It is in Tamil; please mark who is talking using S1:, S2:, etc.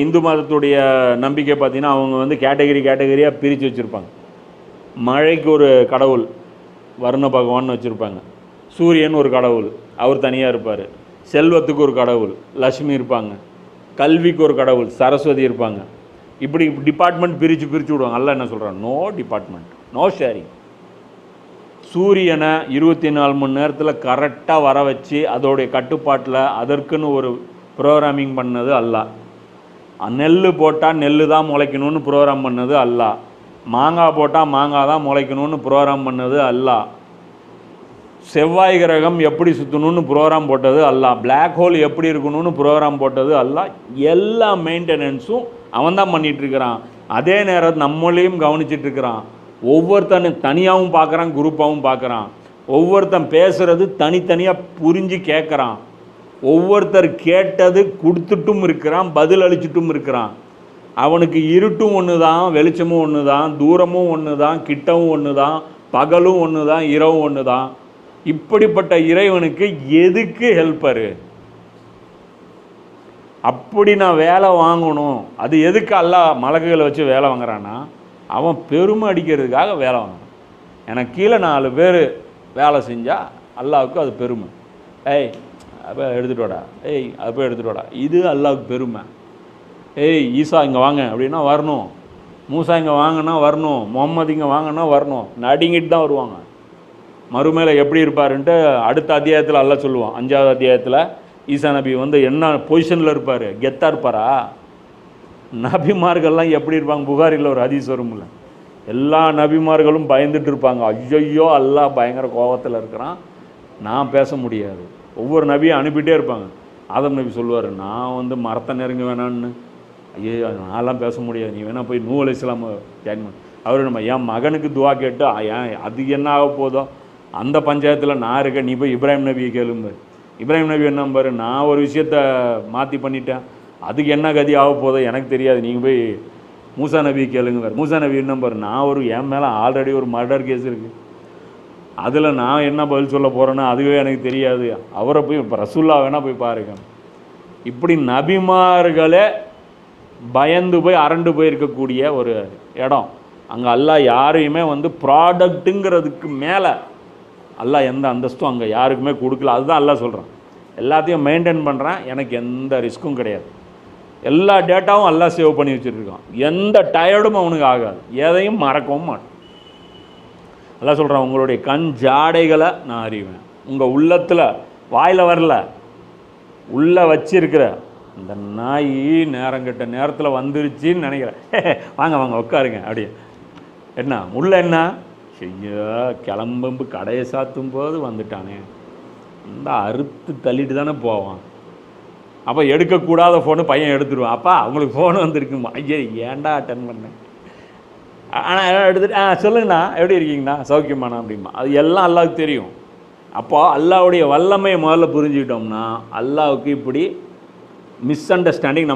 S1: இந்து மதத்துடைய நம்பிக்கை பார்த்திங்கன்னா அவங்க வந்து கேட்டகரி கேட்டகரியாக பிரித்து வச்சுருப்பாங்க. மழைக்கு ஒரு கடவுள் வருண பகவான் வச்சுருப்பாங்க. சூரியன் ஒரு கடவுள் அவர் தனியாக இருப்பார். செல்வத்துக்கு ஒரு கடவுள் லக்ஷ்மி இருப்பாங்க. கல்விக்கு ஒரு கடவுள் சரஸ்வதி இருப்பாங்க. இப்படி டிபார்ட்மெண்ட் பிரித்து பிரித்து விடுவாங்க. அல்ல என்ன சொல்கிறாங்க நோ டிபார்ட்மெண்ட் நோ ஷேரிங் சூரியனை இருபத்தி நாலு மணி நேரத்தில் கரெக்டாக வர வச்சு அதோடைய கட்டுப்பாட்டில் அதற்குன்னு ஒரு ப்ரோக்ராமிங் பண்ணது அல்லாஹ் நெல் போட்டால் நெல் தான் முளைக்கணும்னு ப்ரோக்ராம் பண்ணது அல்லாஹ். மாங்காய் போட்டால் மாங்காய் தான் முளைக்கணும்னு ப்ரோக்ராம் பண்ணது அல்லாஹ். செவ்வாய் கிரகம் எப்படி சுற்றணும்னு ப்ரோக்ராம் போட்டது அல்லா பிளாக் ஹோல் எப்படி இருக்கணும்னு ப்ரோக்ராம் போட்டது அல்லா எல்லா மெயின்டெனன்ஸும் அவன் தான் பண்ணிகிட்ருக்கிறான் அதே நேரம் நம்மளையும் கவனிச்சிட்டு இருக்கிறான். ஒவ்வொருத்தனும் தனியாகவும் பார்க்குறான் குரூப்பாகவும் பார்க்குறான். ஒவ்வொருத்தன் பேசுகிறது தனித்தனியாக புரிஞ்சு கேட்குறான். ஒவ்வொருத்தர் கேட்டது கொடுத்துட்டும் இருக்கிறான் பதில் அளிச்சிட்டும் இருக்கிறான். அவனுக்கு இருட்டும் ஒன்று தான் வெளிச்சமும் ஒன்று தான் தூரமும் ஒன்று தான் கிட்டவும் ஒன்று தான் பகலும் ஒன்று தான் இரவும் ஒன்று தான் இப்படிப்பட்ட இறைவனுக்கு எதுக்கு ஹெல்ப்பரு அப்படி நான் வேலை வாங்கணும். அது எதுக்கு அல்லாஹ் மலக்குகளை வச்சு வேலை வாங்குறான்னா அவன் பெருமை அடிக்கிறதுக்காக வேலை வாங்கணும். எனக்கு கீழே நாலு பேர் வேலை செஞ்சால் அல்லாவுக்கு அது பெருமை. ஏய் அப்போ எடுத்துகிட்டு வாடா. ஏய் அது போய் எடுத்துகிட்டு வாடா. இது அல்லாவுக்கு பெருமை. ஏய் ஈசா இங்கே வாங்க. அப்படின்னா வரணும். மூசா இங்கே வாங்கினா வரணும். முகம்மது இங்கே வாங்கினா வரணும். நடிங்கிட்டு தான் வருவாங்க. மறுமையில் எப்படி இருப்பாருன்ட்டு அடுத்த அத்தியாயத்தில் அல்லாஹ் சொல்லுவான். அஞ்சாவது அத்தியாயத்தில் ஈசா நபி வந்து என்ன பொசிஷனில் இருப்பார்? கெத்தாக இருப்பாரா? நபிமார்கள்லாம் எப்படி இருப்பாங்க? புகாரில் ஒரு ஹதீஸ் வரும்ல எல்லா நபிமார்களும் பயந்துட்டு இருப்பாங்க. ஐயோ அல்லாஹ் பயங்கர கோபத்தில் இருக்கிறான். நான் பேச முடியாது. ஒவ்வொரு நபியும் அனுப்பிட்டே இருப்பாங்க. ஆதம் நபி சொல்லுவார் நான் வந்து மரத்தை நெருங்க வேணான்னு ஐயோ நான்லாம் பேச முடியாது. நீ வேணால் போய் நூல் இஸ்லாம் ஜாயின் பண்ணு. அவர் நம்ம என் மகனுக்கு துவா கேட்டு ஏன் அது என்ன ஆக போதோ அந்த பஞ்சாயத்தில் நான் இருக்கேன். நீ போய் இப்ராஹிம் நபியை கேளுங்க இப்ராஹிம் நபி என்ன பாரு நான் ஒரு விஷயத்த மாற்றி பண்ணிட்டேன். அதுக்கு என்ன கதி ஆக போதோ எனக்கு தெரியாது. நீங்கள் போய் மூசா நபி கேளுங்க. மூசா நபி என்ன பாரு நான் ஒரு என் மேலே ஆல்ரெடி ஒரு மர்டர் கேஸ் இருக்குது அதில் நான் என்ன பதில் சொல்ல போகிறேன்னு அதுவே எனக்கு தெரியாது. அவரை போய் இப்போ ரசுல்லா வேணால் போய் பாருங்க. இப்படி நபிமார்களே பயந்து போய் அரண்டு போயிருக்கக்கூடிய ஒரு இடம். அங்கே அல்லா யாரையுமே வந்து ப்ராடக்ட்டுங்கிறதுக்கு மேலே அல்லா எந்த அந்தஸ்தும் அங்கே யாருக்குமே கொடுக்கல. அதுதான் அல்லாஹ் சொல்கிறான் எல்லாத்தையும் மெயின்டைன் பண்ணுறேன் எனக்கு எந்த ரிஸ்க்கும் கிடையாது. எல்லா டேட்டாவும் எல்லாம் சேவ் பண்ணி வச்சுருக்கான். எந்த டயர்டும் அவனுக்கு ஆகாது. எதையும் மறக்கவும் மாட்டான். அல்லாஹ் சொல்கிறான் உங்களுடைய கண் ஜாடைகளை நான் அறிவேன். உங்கள் உள்ளத்தில் வாயில் வரல உள்ளே வச்சிருக்கிற இந்த நாய் நேரங்கிட்ட நேரத்தில் வந்துருச்சின்னு நினைக்கிறேன். வாங்க வாங்க உட்காருங்க அப்படியே. என்ன உள்ள என்ன? செய்யா கிளம்பம்பு கடையை சாத்தும் போது வந்துட்டானே. இந்த அறுத்து தள்ளிட்டு தானே போவான். அப்போ எடுக்கக்கூடாத ஃபோனு பையன் எடுத்துருவான். அப்பா அவங்களுக்கு ஃபோன் வந்திருக்குமா? ஐயா ஏன்டா அட்டன் பண்ணேன் ஆனால் எடுத்துகிட்டு ஆ சொல்லுங்கண்ணா எப்படி இருக்கீங்கண்ணா? சௌக்கியமாண்ணா அப்படிமா அது எல்லாம் அல்லாவுக்கு தெரியும். அப்போ அல்லாவுடைய வல்லமையை முதல்ல புரிஞ்சுக்கிட்டோம்னா அல்லாவுக்கு இப்படி மிஸ் அண்டர்ஸ்டாண்டிங் நம்ம